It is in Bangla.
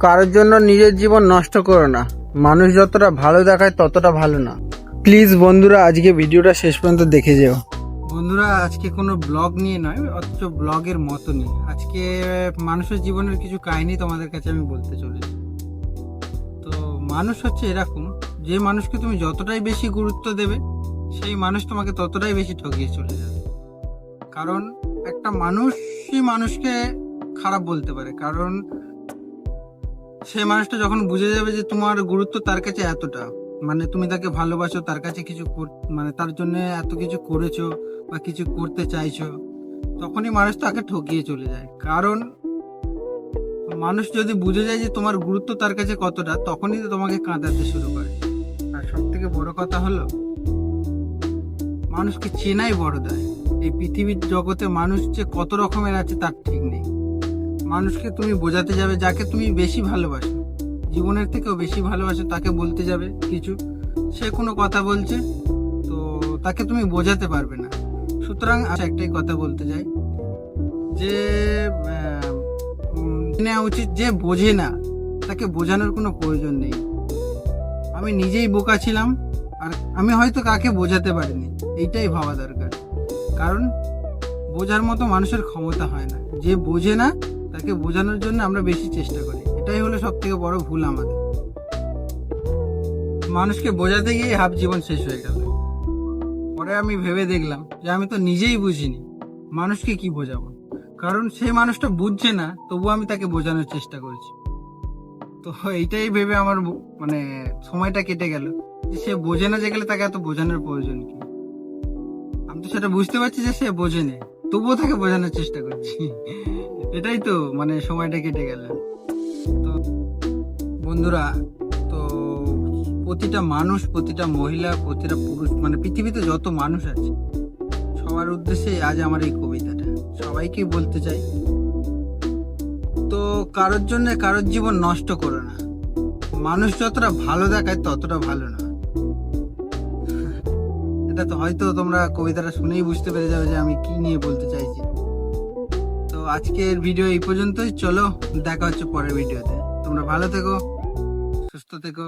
কারোর জন্য নিজের জীবন নষ্ট করো না। মানুষ যতটা ভালো দেখায় ততটা ভালো না। প্লিজ বন্ধুরা, আজকে ভিডিওটা শেষ পর্যন্ত দেখে যেও। বন্ধুরা, আজকে কোনো ব্লগ নিয়ে নয়, অথচ ব্লগের মতনই আজকে মানুষের জীবনের কিছু কাহিনী তোমাদের কাছে আমি বলতে চলেছি। তো মানুষ হচ্ছে এরকম, যে মানুষকে তুমি যতটাই বেশি গুরুত্ব দেবে, সেই মানুষ তোমাকে ততটাই বেশি ঠকিয়ে চলে যাবে। কারণ একটা মানুষই মানুষকে খারাপ বলতে পারে। কারণ সেই মানুষটা যখন বুঝে যাবে যে তোমার গুরুত্ব তার কাছে এতটা মানে তুমি তাকে ভালোবাসো, তার কাছে কিছু মানে তার জন্য এত কিছু করেছ বা কিছু করতে চাইছো, তখনই মানুষ তাকে ঠকিয়ে চলে যায়। কারণ মানুষ যদি বুঝে যায় যে তোমার গুরুত্ব তার কাছে কতটা, তখনই তো তোমাকে কাঁদাতে শুরু করে। আর সব থেকে বড় কথা হলো, মানুষকে চেনাই বড় দেয়। এই পৃথিবীর জগতে মানুষ যে কত রকমের আছে তার ঠিক নেই। মানুষকে তুমি বোঝাতে যাবে, যাকে তুমি বেশি ভালোবাসো। জীবনের থেকেও বেশি ভালোবাসো, তাকে বলতে যাবে কিছু। সে কোনো কথা বলছে, তো তাকে তুমি বোঝাতে পারবে না। সুতরাং আজ একটাই কথা বলতে চাই যে নেওয়া উচিত যে বোঝে না, তাকে বোঝানোর কোনো প্রয়োজন নেই। আমি নিজেই বোকা ছিলাম, আর আমি হয়তো কাকে বোঝাতে পারিনি, এইটাই ভাবা দরকার। কারণ, বোঝার মতো মানুষের ক্ষমতা হয় না। যে বোঝে না তাকে বোঝানোর জন্য আমরা বেশি চেষ্টা করি। এটাই হলো সব থেকে বড় ভুল আমাদের। মানুষকে বোঝাতে গিয়ে হাফ জীবন শেষ হয়ে গেল। পরে আমি ভেবে দেখলাম যে আমি তো নিজেই বুঝিনি মানুষকে কি বোঝাবো। কারণ সে মানুষটা বুঝছে না তবু আমি তাকে বোঝানোর চেষ্টা করছি। তো এইটাই ভেবে আমার মানে সময়টা কেটে গেল। যে সে বোঝে না যে গেলে তাকে এত বোঝানোর প্রয়োজন কি? আমি তো সেটা বুঝতে পারছি যে সে বোঝেনি তবুও তাকে বোঝানোর চেষ্টা করছি। এটাই তো মানে সময়টা কেটে গেল। তো বন্ধুরা, তো প্রতিটা মানুষ, প্রতিটা মহিলা, প্রতিটা পুরুষ মানে পৃথিবীতে যত মানুষ আছে, সবার উদ্দেশ্যে আজ আমার এই কবিতাটা। সবাইকে বলতে চাই, তো কারোর জন্য কারোর জীবন নষ্ট করো না। মানুষ যতটা ভালো দেখায়, ততটা ভালো না। এটা তো হয়তো তোমরা কবিতাটা শুনেই বুঝতে পেরে যাবে যে আমি কি নিয়ে বলতে চাইছি। আজকের ভিডিও এই পর্যন্তই। চলো দেখা হচ্ছে পরের ভিডিওতে তোমরা ভালো থেকো সুস্থ থেকো।